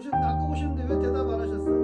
오셨는데 아까 오셨는데 왜 대답 안 하셨어요?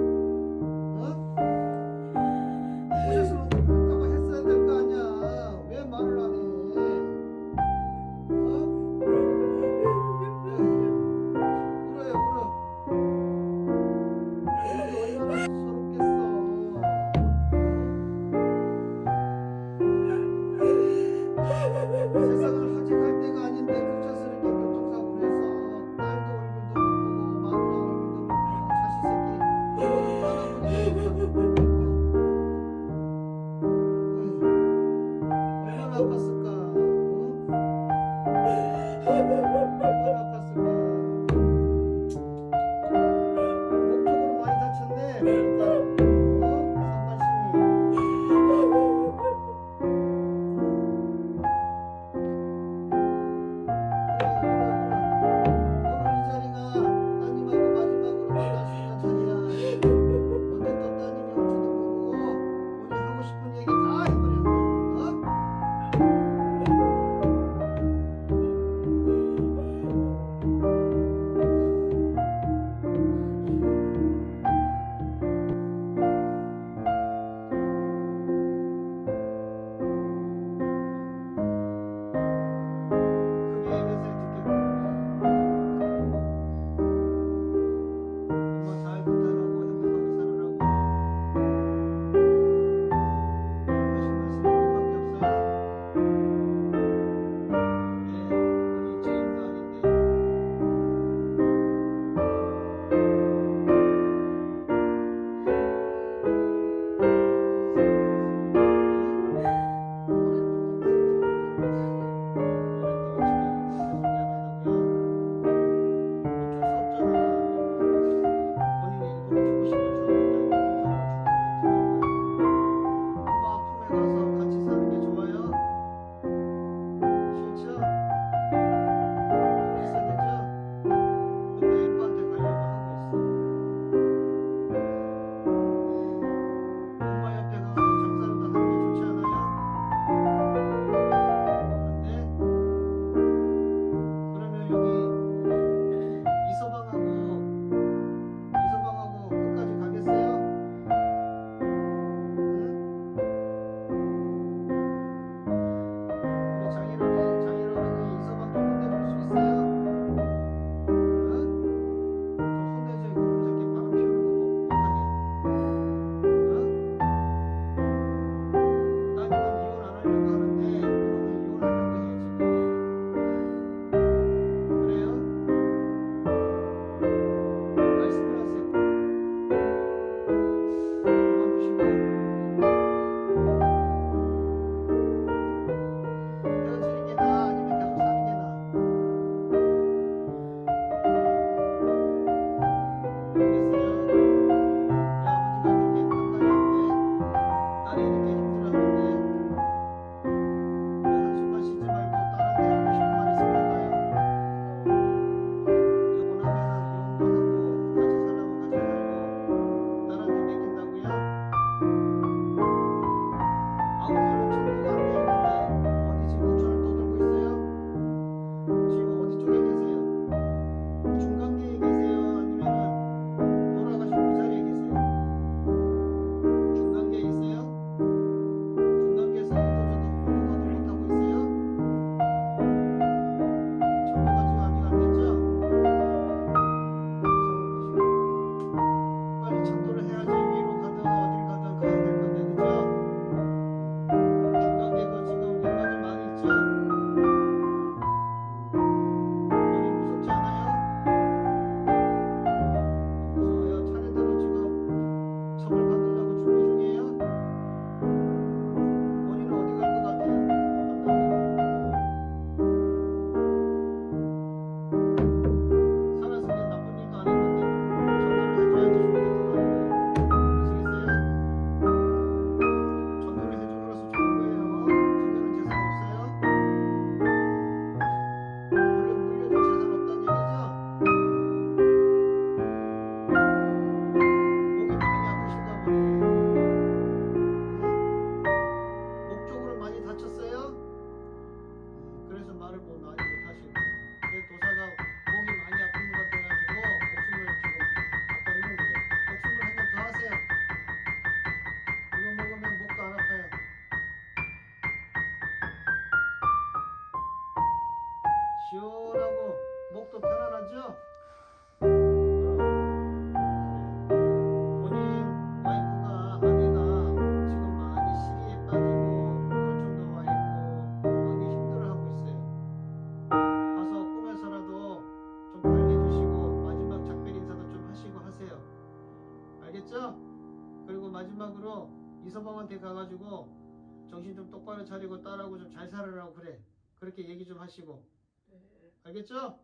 이서방한테 가가지고 정신 좀 똑바로 차리고 딸하고 좀 잘 살아라고 그래. 그렇게 얘기 좀 하시고. 네. 알겠죠?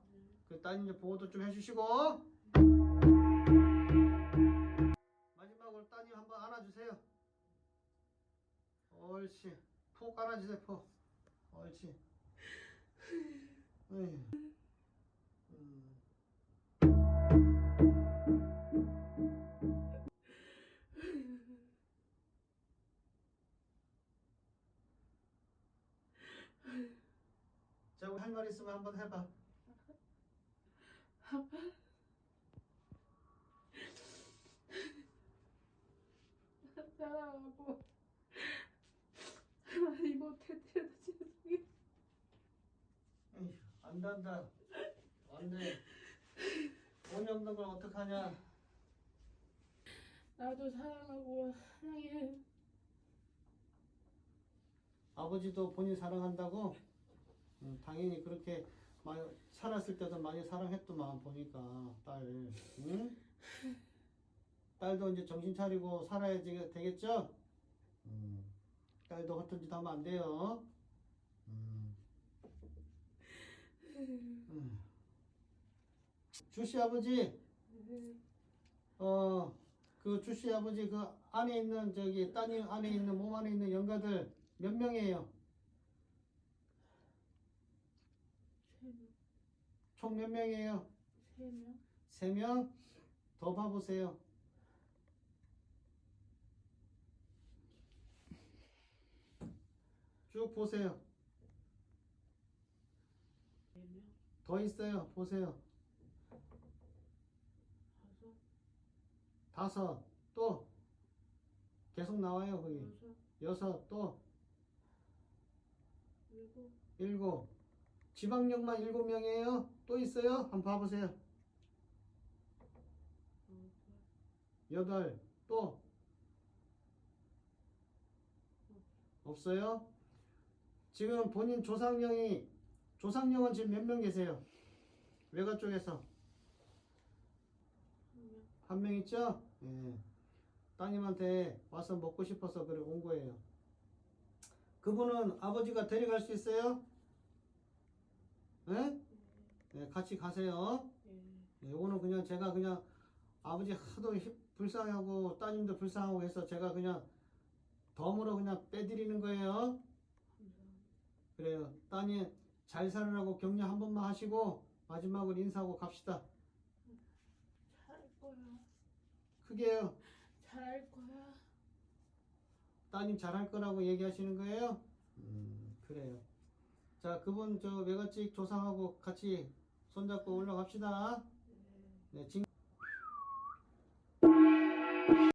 그 따님 좀 보호도 좀 해주시고. 마지막으로 따님 한번 안아주세요. 옳지. 푹 안아주세요, 푹. 옳지. 에휴. 할 말 있으면 한번 해봐. 사랑하고 많이 못해드려서 죄송해요. 에휴, 안 된다. 안 돼. 돈이 없는 걸 어떡하냐. 나도 사랑하고 사랑해. 아버지도 본인 사랑한다고? 응, 당연히 그렇게 많이 살았을 때도 많이 사랑했더만 보니까 딸. 응? 딸도 이제 정신 차리고 살아야 지- 되겠죠? 음. 딸도 허튼 짓 하면 안 돼요. 음. 음. 주씨 아버지, 네. 어, 그 주씨 아버지 그 안에 있는 저기 따님 안에 있는 몸 안에 있는 영가들 몇 명이에요? 세 명. 총 몇 명이에요? 세 명. 세 명? 더 봐보세요. 쭉 보세요. 네 명. 더 있어요. 보세요. 다섯. 다섯. 또. 계속 나와요, 거기. 여섯. 여섯. 또. 일곱. 일곱. 지방령만 일곱 명이에요. 또 있어요? 한번 봐보세요. 여덟. 여덟. 또. 없어요? 지금 본인 조상령이, 조상령은 지금 몇 명 계세요? 외가 쪽에서. 한 명 있죠? 예. 따님한테 와서 먹고 싶어서 그래 온 거예요. 그분은 아버지가 데려갈 수 있어요? 예? 네, 같이 가세요. 예. 네, 요거는 그냥 제가 그냥 아버지 하도 히- 불쌍하고 따님도 불쌍하고 해서 제가 그냥 덤으로 그냥 빼드리는 거예요. 그래요. 따님 잘 살으라고 격려 한 번만 하시고 마지막으로 인사하고 갑시다. 잘할 거야. 크게요. 잘할 거야. 따님 잘할 거라고 얘기하시는 거예요? 음, 그래요. 자, 그분 저 외갓집 조상하고 같이 손잡고 올라갑시다. 네. 네, 진...